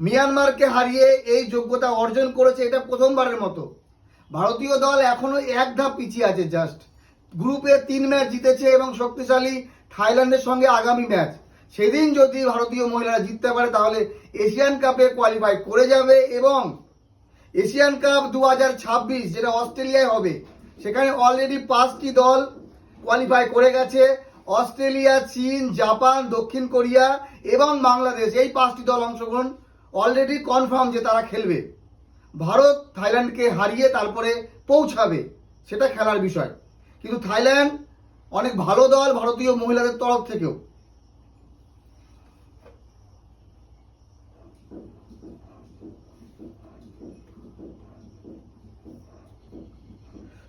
মিয়ানমারকে হারিয়ে এই যোগ্যতা অর্জন করেছে এটা প্রথমবারের মতো। ভারতীয় দল এখনও এক ধাপ পিছিয়ে আছে জাস্ট গ্রুপে তিন ম্যাচ জিতেছে এবং শক্তিশালী থাইল্যান্ডের সঙ্গে আগামী ম্যাচ সেদিন যদি ভারতীয় মহিলারা জিততে পারে, তাহলে এশিয়ান কাপে কোয়ালিফাই করে যাবে এবং এশিয়ান কাপ দু ছাব্বিশ, যেটা অস্ট্রেলিয়ায় হবে, সেখানে অলরেডি পাঁচটি দল কোয়ালিফাই করে গেছে। অস্ট্রেলিয়া, চীন, জাপান, দক্ষিণ কোরিয়া এবং বাংলাদেশ, এই পাঁচটি দল অংশগ্রহণ অলরেডি কনফার্ম যে তারা খেলবে। ভারত থাইল্যান্ডকে হারিয়ে তারপরে পৌঁছাবে, সেটা খেলার বিষয়। কিন্তু থাইল্যান্ড অনেক ভালো দল ভারতীয় মহিলাদের তরফ থেকেও।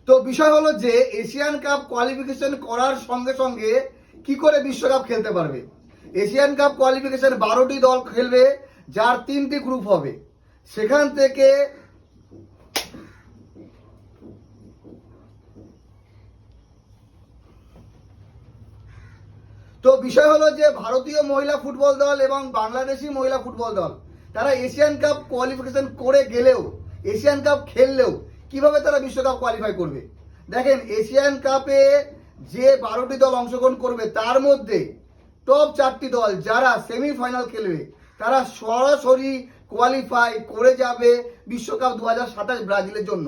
তো বিষয় হলো যে, এশিয়ান কাপ কোয়ালিফিকেশন করার সঙ্গে সঙ্গে কি করে বিশ্বকাপ খেলতে পারবে? এশিয়ান কাপ কোয়ালিফিকেশন বারোটি দল খেলবে যার তিনটি গ্রুপ হবে। সেখান থেকে তো বিষয় হলো যে ভারতীয় মহিলা ফুটবল দল এবং বাংলাদেশি মহিলা ফুটবল দল, তারা এশিয়ান কাপ কোয়ালিফিকেশন করে গেলেও, এশিয়ান কাপ খেললেও কীভাবে তারা বিশ্বকাপ কোয়ালিফাই করবে? দেখেন, এশিয়ান কাপে যে বারোটি দল অংশগ্রহণ করবে, তার মধ্যে টপ চারটি দল যারা সেমিফাইনাল খেলবে তারা সরাসরি কোয়ালিফাই করে যাবে বিশ্বকাপ দু হাজার সাতাশ ব্রাজিলের জন্য।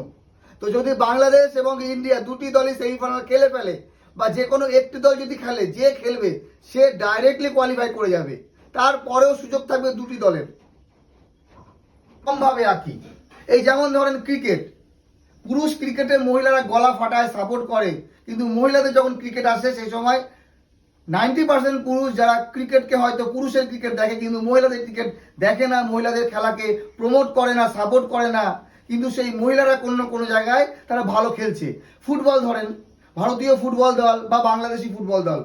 তো যদি বাংলাদেশ এবং ইন্ডিয়া দুটি দলই সেমিফাইনাল খেলে ফেলে বা যে কোনো একটি দল যদি খেলে, যে খেলবে, সে ডাইরেক্টলি কোয়ালিফাই করে যাবে। তারপরেও সুযোগ থাকবে দুটি দলের। কমভাবে আঁকি এই যেমন ধরেন ক্রিকেট পুরুষ ক্রিকেটে মহিলারা গলা ফাটায় সাপোর্ট করে, কিন্তু মহিলাদের যখন ক্রিকেট আসে সেই সময় নাইনটি পার্সেন্ট পুরুষ যারা ক্রিকেটকে হয়তো পুরুষের ক্রিকেট দেখে কিন্তু মহিলাদের ক্রিকেট দেখে না, মহিলাদের খেলাকে প্রমোট করে না সাপোর্ট করে না। কিন্তু সেই মহিলারা কোনো না কোনো জায়গায় তারা ভালো খেলছে। ফুটবল ধরেন, ভারতীয় ফুটবল দল বা বাংলাদেশি ফুটবল দল,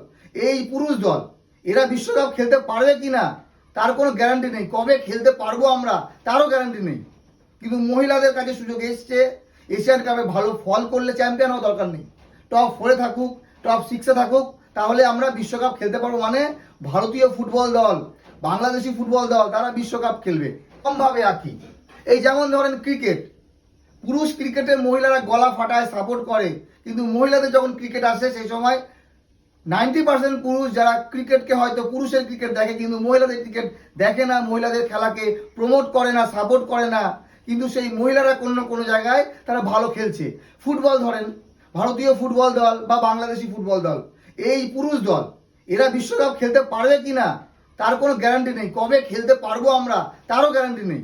এই পুরুষ দল, এরা বিশ্বকাপ খেলতে পারবে কি না, তার কোনো গ্যারান্টি নেই। কবে খেলতে পারব আমরা, তারও গ্যারান্টি নেই। কিন্তু মহিলাদের কাছে সুযোগ এসছে, এশিয়ান কাপে ভালো ফল করলে চ্যাম্পিয়ন হওয়া দরকার নেই। টপ ফোরে থাকুক টপ সিক্সে থাকুক তাহলে আমরা বিশ্বকাপ খেলতে পারব মানে ভারতীয় ফুটবল দল, বাংলাদেশি ফুটবল দল, তারা বিশ্বকাপ খেলবে। কমভাবে আঁকি এই যেমন ধরেন ক্রিকেট, পুরুষ ক্রিকেটে মহিলারা গলা ফাটায় সাপোর্ট করে, কিন্তু মহিলাদের যখন ক্রিকেট আসে, সেই সময় নাইনটি পার্সেন্ট পুরুষ যারা ক্রিকেটকে হয়তো পুরুষের ক্রিকেট দেখে, কিন্তু মহিলাদের ক্রিকেট দেখে না, মহিলাদের খেলাকে প্রমোট করে না সাপোর্ট করে না। কিন্তু সেই মহিলারা কোনো কোনো জায়গায় তারা ভালো খেলছে। ফুটবল ধরেন, ভারতীয় ফুটবল দল বা বাংলাদেশি ফুটবল দল এই পুরুষ দল, এরা বিশ্বকাপ খেলতে পারবে কি না তার কোনো গ্যারান্টি নেই। কবে খেলতে পারব আমরা, তারও গ্যারান্টি নেই।